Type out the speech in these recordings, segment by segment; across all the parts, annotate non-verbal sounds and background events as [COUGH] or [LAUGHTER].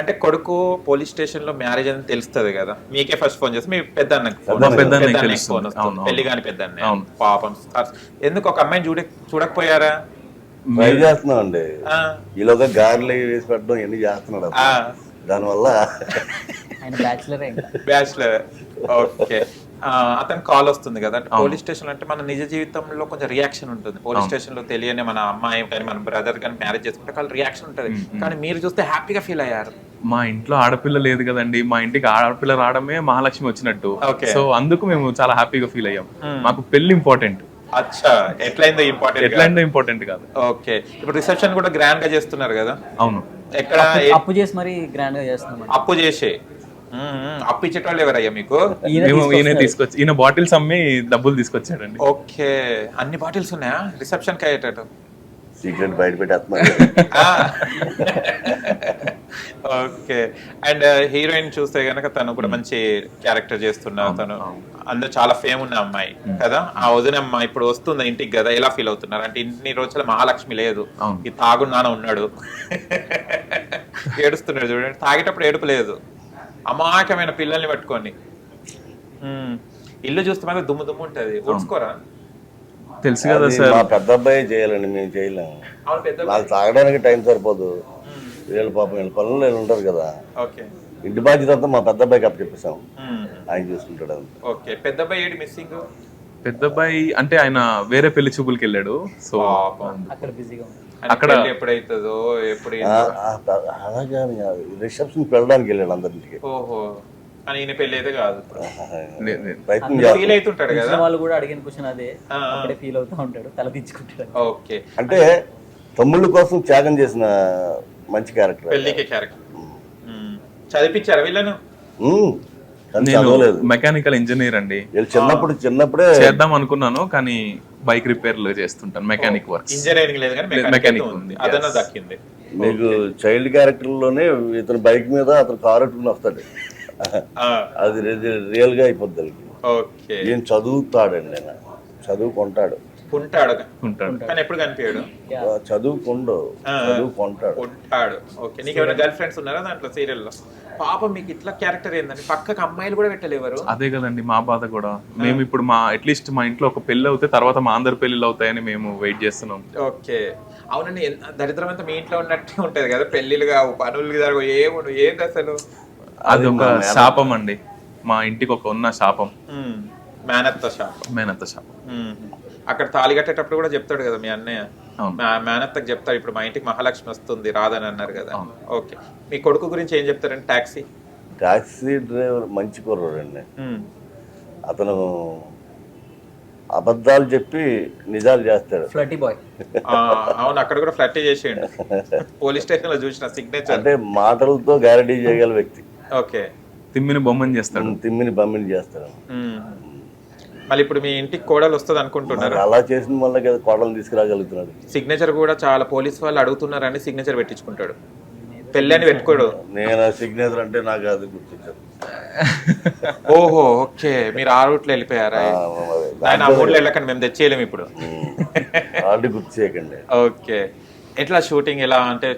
అంటే కొడుకు పోలీస్ స్టేషన్లో మ్యారేజ్ అని తెలుస్తుంది కదా. మీకే ఫస్ట్ ఫోన్ చేసి మీ పెద్ద ఫోన్. పెళ్ళి కాని పెద్ద. పాపం. ఎందుకు ఒక అమ్మాయిని చూడ చూడకపోయారా. ట్రై చేస్తున్నాం అండి. ఈలోగా గారెలు వేసి పెట్టడం ఇవన్నీ చేస్తున్నాడు దానివల్ల ఆయన బ్యాచులర్ ఇంకా. బ్యాచులర్. ఓకే. అతను కాల్ వస్తుంది కదా. అంటే పోలీస్ స్టేషన్ అంటే మన నిజ జీవితంలో కొంచెం రియాక్షన్ ఉంటుంది. పోలీస్ స్టేషన్లో తెలియని మన అమ్మాయి కానీ మన బ్రదర్ కానీ మ్యారేజ్ చేసుకుంటే వాళ్ళు రియాక్షన్ ఉంటుంది. కానీ మీరు చూస్తే హ్యాపీగా ఫీల్ అయ్యారు. మా ఇంట్లో ఆడపిల్ల లేదు కదండి. మా ఇంటికి ఆడపిల్ల రావడమే మహాలక్ష్మి వచ్చినట్టు. సో అందుకు మేము చాలా హ్యాపీగా ఫీల్ అయ్యాం. మాకు పెళ్ళి ఇంపార్టెంట్ అచ్చా. ఎట్లయిందో ఇంపార్టెంట్ ఎట్లయినా ఇంపార్టెంట్ కాదు. ఓకే. ఇప్పుడు రిసెప్షన్ కూడా గ్రాండ్గా చేస్తున్నారు కదా. అవును. ఎక్కడ అప్పు చేసి మరి గ్రాండ్గా చేస్తున్నాం అప్పు చేసే. అప్పు ఇచ్చేటోళ్ళు ఎవరయ్యా మీకు? ఈయన మేము ఈయన తీసుకొస్తాడు. తీసుకొచ్చి ఈయన బాటిల్స్ అమ్మి డబ్బులు తీసుకొచ్చాడండి. ఓకే. అన్ని బాటిల్స్ ఉన్నాయా? రిసెప్షన్కి అయ్యేటట్టు. సీక్రెట్ బయట పెట్టేస్తున్నాడు ఓకే. అండ్ హీరోయిన్ చూస్తే గనక తను కూడా మంచి క్యారెక్టర్ చేస్తున్నా తను. అందులో చాలా ఫేమ్ ఉన్న అమ్మాయి కదా? ఆ వదినమ్మ ఇప్పుడు వస్తుంది ఇంటికి కదా? ఎలా ఫీల్ అవుతున్నారు? అంటే ఇన్ని రోజుల మహాలక్ష్మి లేదు. ఈ తాగు నాన్న ఉన్నాడు. ఏడుస్తున్నాడు చూడండి. తాగేటప్పుడు ఏడుపు లేదు. అమాయకమైన పిల్లల్ని పట్టుకొని. ఇల్లు చూస్తే మాత్రం దుమ్ము దుమ్ము ఉంటది. ఊడ్చుకోరా? తెలుసు కదా సార్. మా పెద్ద అబ్బాయి చేయాలండి మేము చేయలేము. నాకు తాగడానికి టైం సరిపోదు. వీళ్ళ పాపం వీళ్ళ పనులు వీళ్ళు ఉంటారు కదా. ఓకే. ఇంటి బాధ్యత అంతా మా పెద్ద అబ్బాయికి అప్పచెప్పేసాం. ఆయన చూసుకుంటాడు అంతా. ఓకే. పెద్ద అబ్బాయి ఏడు మిస్సింగ్ పెద్ద అబ్బాయి అంటే ఆయన వేరే పెళ్ళి చూపులకి వెళ్ళాడు. సో అక్కడ బిజీగా ఉంది అక్కడ- ఎప్పుడైతుందో ఎప్పుడు ఆ, ఆ, అలాగే రిసెప్షన్కి వెళ్ళడానికి వెళ్ళాడు అందరింటికి ఓహో. ఈయన పెళ్ళి అయితే కాదు? ఫీల్ అవుతుంటాడు వాళ్ళు కూడా అడిగిన క్వశ్చన్ అదే. ఆ, ఆ. అక్కడే ఫీల్ అవుతూ ఉంటాడు తల ఓకే. అంటే తమ్ముళ్ళ కోసం త్యాగం చేసిన మంచి క్యారెక్టర్ పెళ్ళికి క్యారెక్టర్ చదివించారా వీళ్ళను? నేను మెకానికల్ ఇంజనీర్ అండి. వీళ్ళు చిన్నప్పుడు చిన్నప్పుడే చేద్దాం అనుకున్నాను కానీ బైక్ రిపేర్లు చేస్తుంటాను మెకానిక్ వర్క్స్ ఇంజనీరింగ్ లేదు కానీ మెకానిక్ ఉంది. అదన్నా. దక్కింది. మీకు చైల్డ్ క్యారెక్టర్లోనే ఇతను బైక్ మీద అతను కారు ఎట్టుకుని వస్తాడు. ఆ, అది రియల్గా అయిపోద్ది. ఓకే. ఈయన చదువుతాడండి ఆయన? చదువుకుంటాడు ఉంటాడు కానీ ఎప్పుడు కనిపించాడు? చదువుకుండు. చదువుకుంటాడు ఉంటాడు. ఓకే. నీకు ఎవరైనా గర్ల్ ఫ్రెండ్స్ ఉన్నారా దాంట్లో సీరియల్లో? పాపం మీకు ఇట్లా క్యారెక్టర్ ఏందండి? పక్కకు అమ్మాయిలు కూడా పెట్టలేవారు? అదే కదండి మా బాధ కూడా. మేము ఇప్పుడు మా అట్లీస్ట్ మా ఇంట్లో ఒక పెళ్ళి అవుతే తర్వాత మా అందరి పెళ్ళిళ్ళు అవుతాయని మేము వెయిట్ చేస్తున్నాం. ఓకే. అవునండి దరిద్రం అంతా మీ ఇంట్లో ఉన్నట్టే ఉంటది కదా? పెళ్ళిలు కావు పనులు జరగవు ఏముండు ఏంది అసలు? అది ఒక శాపం అండి. మా ఇంటికి ఒక ఉన్న శాపం. మేనత్త షాప్ మేనత్త శాపం. అక్కడ తాళి కట్టేటప్పుడు కూడా చెప్తాడు కదా మీ అన్నయ్య. మేనత్తకు చెప్తాడు ఇప్పుడు మా ఇంటికి మహాలక్ష్మి వస్తుంది రాదని అన్నారు కదా. ఓకే. మీ కొడుకు గురించి ఏం చెప్తారండి? టాక్సీ? టాక్సీ డ్రైవర్ మంచి కుర్రాడు అండి అతను అబద్ధాలు చెప్పి నిజాలు చేస్తాడు. Flirty boy. అవును అక్కడ కూడా ఫ్లట్ చేసేయండి. [LAUGHS] పోలీస్ స్టేషన్లో చూసిన సిగ్నేచర్ అంటే మాటలతో గ్యారంటీ చేయగల వ్యక్తి. ఓకే. తిమ్మిని బొమ్మని చేస్తాడు. తిమ్మిని బమ్మిని చేస్తాడు. మళ్ళీ ఇప్పుడు మీ ఇంటికి కోడలు వస్తుంది అనుకుంటున్నారు? అలా చేసిన వల్ల కదా కోడలు తీసుకురాగలుగుతున్నాడు. సిగ్నేచర్ కూడా చాలా పోలీస్ వాళ్ళు అడుగుతున్నారని సిగ్నేచర్ పెట్టించుకుంటాడు. పెళ్ళి అని పెట్టుకోడు. నేను సిగ్నేచర్ అంటే నాకు అది గుర్తించాను [LAUGHS] ఓహో ఓకే. మీరు ఆ రూట్లో వెళ్ళిపోయారా? ఆయన ఆ మూడులో వెళ్ళకండి మేము తెచ్చేయలేము ఇప్పుడు. ఆల్రెడీ గుర్తు చేయకండి. ఓకే. ఎట్లా షూటింగ్ ఎలా అంటే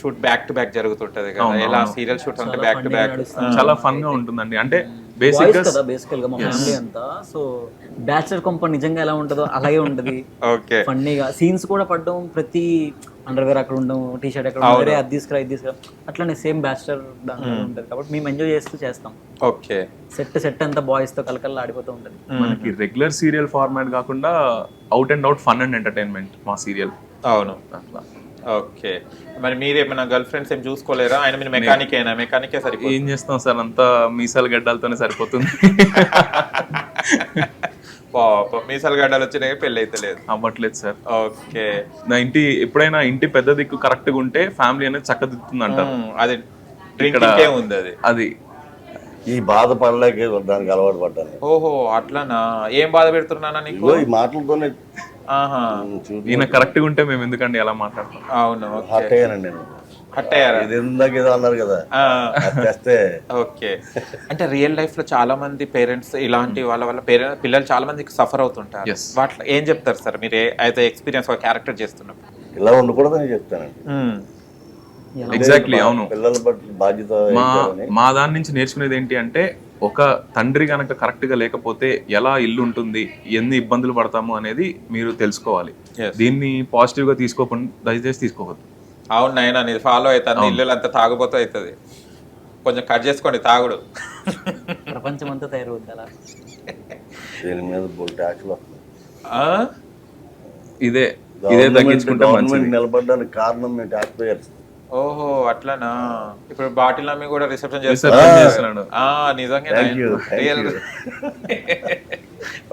షూట్ బ్యాక్ టు బ్యాక్ జరుగుతుంటది కదా. ఎలా సీరియల్ షూట్ అంటే బ్యాక్ టు బ్యాక్ చాలా ఫన్గా ఉంటుందండి. అంటే బేసిక్ కదా బేసికల్గా మా ఫ్యామిలీ అంతా. సో బ్యాచులర్ కొంప నిజంగా ఎలా ఉంటుందో అలాగే ఉంటది. ఓకే ఫన్నీగా సీన్స్ కూడా పడడం ప్రతి అండర్వేర్ అక్కడ ఉండడం టీ షర్ట్ అక్కడ వేరే అది తీసుకురా ఇది తీసుకురా అట్లానే సేమ్ బ్యాచులర్ దాంట్లో ఉంటుంది. కాబట్టి మేము ఎంజాయ్ చేస్తూ చేస్తాం. ఓకే సెట్ సెట్ అంతా బాయ్స్తో కలకల్లా ఆడిపోతూ ఉంటుంది. మనకి రెగ్యులర్ సీరియల్ ఫార్మాట్ కాకుండా out and out fun and entertainment మా సీరియల్ అవును. అట్లా. ఓకే. మరి మీరు ఏమైనా గర్ల్ ఫ్రెండ్స్ ఏం చూసుకోలేరా? ఆయన మీరు మెకానిక్ అయినా మెకానికే సరిపోతుంది ఏం చేస్తాం సార్? అంతా మీసాల గడ్డలతోనే సరిపోతుంది. పాపం. మీసాల గడ్డలు వచ్చినాయి పెళ్ళి అయితే లేదు. అవ్వట్లేదు సార్. ఓకే. నా ఇంటి ఎప్పుడైనా ఇంటి పెద్ద దిక్కు కరెక్ట్గా ఉంటే ఫ్యామిలీ అనేది చక్కదిద్దుతుంది అంటారు. అది డ్రింకింగ్ ఉంది అది. అది. ఈ బాధ పడలేక దానికి అలవాటు పడ్డాను. ఓహో అట్లానా? ఏం బాధ పెడుతున్నానా నీకు? ఈ మాటలతోనే ఈయన కరెక్ట్గా ఉంటే మేము ఎందుకండి అలా మాట్లాడతాం? అవును హర్ట్ అయ్యానండి నేను. హట్ అయ్యారా ఇది ఇందాక ఏదో అన్నారు కదా. ఓకే. అంటే రియల్ లైఫ్లో చాలా మంది పేరెంట్స్ ఇలాంటి వాళ్ళ వల్ల పేరెంట్ పిల్లలు చాలా మందికి సఫర్ అవుతుంటారు. వాటిలో ఏం చెప్తారు సార్? మీరు అయితే ఎక్స్పీరియన్స్ ఒక క్యారెక్టర్ చేస్తున్నప్పుడు. ఇలా ఉండకూడదని చెప్తానండి. ఎగ్జాక్ట్లీ అవును. పిల్లల బాధ్యత. మా దాని నుంచి నేర్చుకునేది ఏంటి అంటే ఒక తండ్రి గనక కరెక్ట్గా లేకపోతే ఎలా ఇల్లు ఉంటుంది ఎన్ని ఇబ్బందులు పడతాము అనేది మీరు తెలుసుకోవాలి. దీన్ని పాజిటివ్గా తీసుకోకుండా దయచేసి తీసుకోవద్దు. అవును నాయన నీది ఫాలో అవుతుంది ఇల్లు అంతా తాగుబోతూ అవుతుంది. కొంచెం కట్ చేసుకోండి తాగుడు. ప్రపంచం అంతా తయారవుద్ది అలా? ఇదే ఇదే తగ్గించుకుంటే నిలబడడానికి కారణం మేము ట్యాక్స్ పేయర్స్. ఓహో అట్లనా? ఇప్పుడు బాటిల్ అమ్మి కూడా రిసెప్షన్ చేస్తారు చేస్తున్నాడు. ఆ నిజంగా real. [LAUGHS]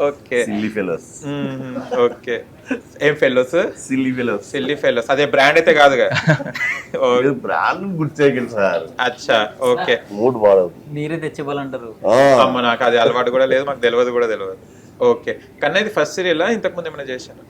Okay. Silly fellows okay. ఏం fellows silly fellows silly fellows అదే బ్రాండ్ అయితే కాదుగా. బ్రాండ్ గుర్తు చేయగలరు సార్. అచ్చా ఓకే. మూడు బాడవుతుంది మీరే తెచ్చివ్వాలంటారు. అమ్మ నాకు అది అలవాటు కూడా లేదు మాకు తెలియదు కూడా తెలియదు ఓకే. కన్నా ఇది ఫస్ట్ సీరియల్ ఇంతకు ముందు ఏమైనా చేశాను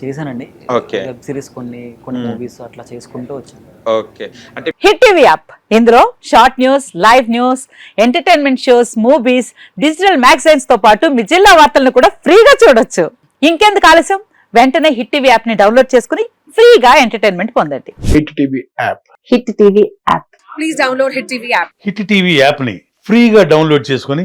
చేశానండి. ఓకే. వెబ్ సిరీస్ కొన్ని కొన్ని మూవీస్ అట్లా చేసుకుంటూ వచ్చాను. ఓకే. అంటే హిట్ టీవీ యాప్. ఇందులో short news live news entertainment shows movies digital మ్యాగజైన్స్తో పాటు మీ జిల్లా వార్తలను కూడా ఫ్రీగా చూడొచ్చు. ఇంకెందుకు ఆలస్యం? వెంటనే హిట్ టీవీ యాప్ని డౌన్లోడ్ చేసుకుని ఫ్రీగా ఎంటర్టైన్మెంట్ పొందండి. Hit TV app. Hit TV app. Hit TV యాప్ని ఫ్రీగా డౌన్లోడ్ చేసుకొని